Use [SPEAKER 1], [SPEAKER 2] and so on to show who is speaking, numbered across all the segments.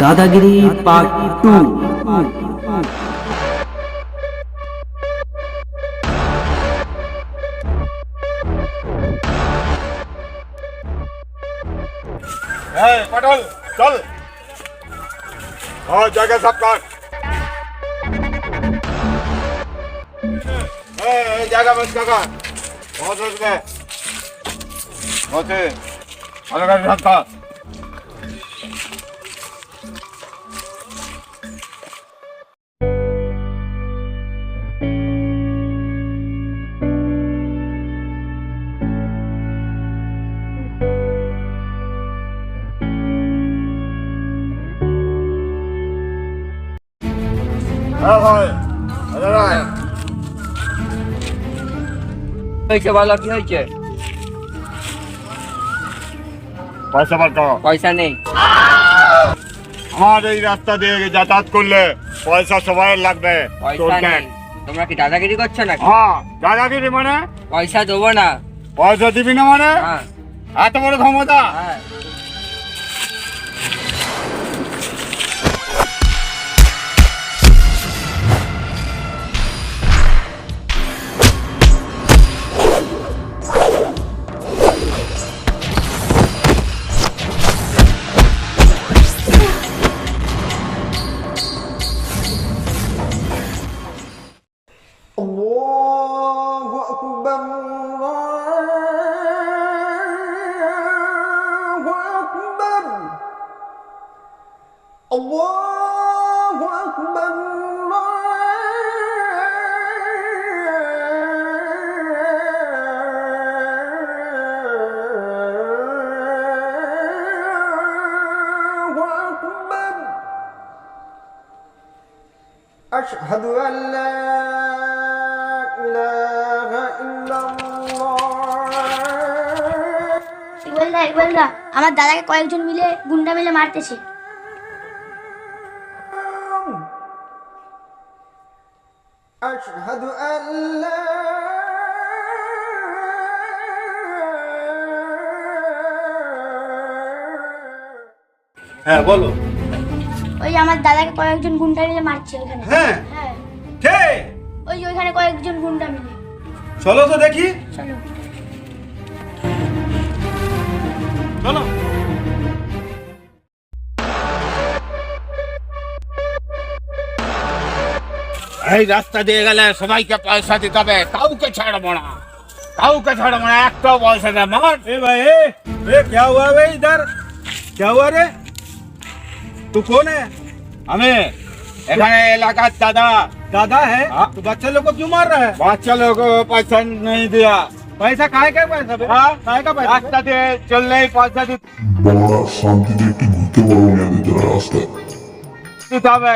[SPEAKER 1] दादागिरी
[SPEAKER 2] part two पटल चल। हाँ जगह सब काट એ જાગા બસ કાકા મોસે કે મોસે હાલો કાકા રાત કા All right. All right.
[SPEAKER 3] হয়েছে বলো কি হয়েছে?
[SPEAKER 2] পয়সা বার করো
[SPEAKER 3] পয়সা নেই।
[SPEAKER 2] আমার এই রাস্তা দিয়ে যাতায়াত করলে পয়সা সবাই লাগবে।
[SPEAKER 3] পয়সা। নেই। তোমরা কি দাদাগিরি করছ না
[SPEAKER 2] হ্যাঁ দাদাগিরি মানে?
[SPEAKER 3] পয়সা দেবো না।
[SPEAKER 2] পয়সা দিবি না মানে?
[SPEAKER 3] হ্যাঁ।
[SPEAKER 2] এত বড় ক্ষমতা?
[SPEAKER 3] হ্যাঁ।
[SPEAKER 4] الله أكبر الله أكبر أشهد أن لا إله إلا الله
[SPEAKER 5] ইকবালদা ইকবালদা আমার দাদাকে কয়েকজন মিলে গুন্ডা মিলে মারতেছে
[SPEAKER 4] أشهد أن لا
[SPEAKER 2] হ্যাঁ বলো
[SPEAKER 5] ওই যে আমার দাদাকে কয়েকজন গুন্ডা মিলে মারছে ওইখানে
[SPEAKER 2] হ্যাঁ
[SPEAKER 5] হ্যাঁ
[SPEAKER 2] কে
[SPEAKER 5] ওই যে ওইখানে কয়েকজন গুন্ডা মিলে
[SPEAKER 2] চলো তো দেখি
[SPEAKER 5] চলো
[SPEAKER 2] চলো এই রাস্তা দিয়ে গেলে সবাইকে পয়সা দিতে হবে কাউকে ছাড়বো না কাউকে ছাড়বো না একটাও পয়সা দেয় মার
[SPEAKER 6] ए भाई ए, ए क्या हुआ भाई इधर क्या हुआ रे तू कौन है
[SPEAKER 2] আমি এখানে এলাকার দাদা
[SPEAKER 6] दादा है
[SPEAKER 2] हाँ।
[SPEAKER 6] तो बच्चे लोग को क्यों मार रहा है
[SPEAKER 2] বাচ্চা লোক পয়সা नहीं दिया
[SPEAKER 6] पैसा खाए का पैसा बे?
[SPEAKER 2] हाँ।
[SPEAKER 6] खाए का पैसा
[SPEAKER 2] রাস্তা দিয়ে চললেই পয়সা দিতে
[SPEAKER 7] বাবা শান্তিতে একটু ঘুরতে পারবো না এদের রাস্তায়
[SPEAKER 2] দিতে হবে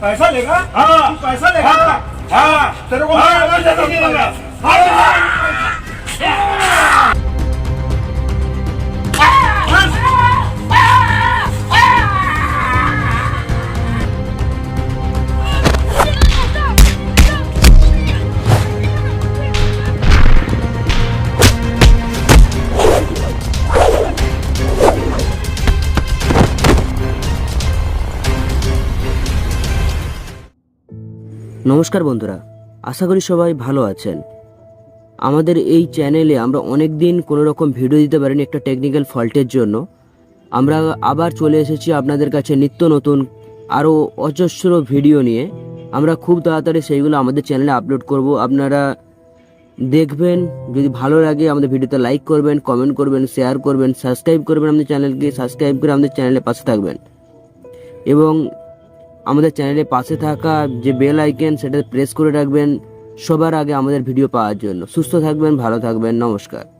[SPEAKER 6] पैसा लेगा
[SPEAKER 2] हाँ।
[SPEAKER 6] तू पैसा लेगा
[SPEAKER 2] হ্যাঁ
[SPEAKER 6] तेरे को
[SPEAKER 1] নমস্কার বন্ধুরা, আশা করি সবাই ভালো আছেন। আমাদের এই চ্যানেলে আমরা অনেক দিন কোনো রকম ভিডিও দিতে পারিনি একটা টেকনিক্যাল ফল্টের জন্য। আমরা আবার চলে এসেছি আপনাদের কাছে নিত্য নতুন, আরও অজস্র ভিডিও নিয়ে। আমরা খুব তাড়াতাড়ি সেইগুলো আমাদের চ্যানেলে আপলোড করব। আপনারা দেখবেন, যদি ভালো লাগে আমাদের ভিডিওতে লাইক করবেন কমেন্ট করবেন শেয়ার করবেন সাবস্ক্রাইব করবেন আমাদের চ্যানেলকে সাবস্ক্রাইব করে আমাদের চ্যানেলের পাশে থাকবেন। এবং আমাদের চ্যানেলে পাশে থাকা যে বেল আইকন সেটা প্রেস করে রাখবেন। সবার আগে আমাদের ভিডিও পাওয়ার জন্য। সুস্থ থাকবেন, ভালো থাকবেন। নমস্কার।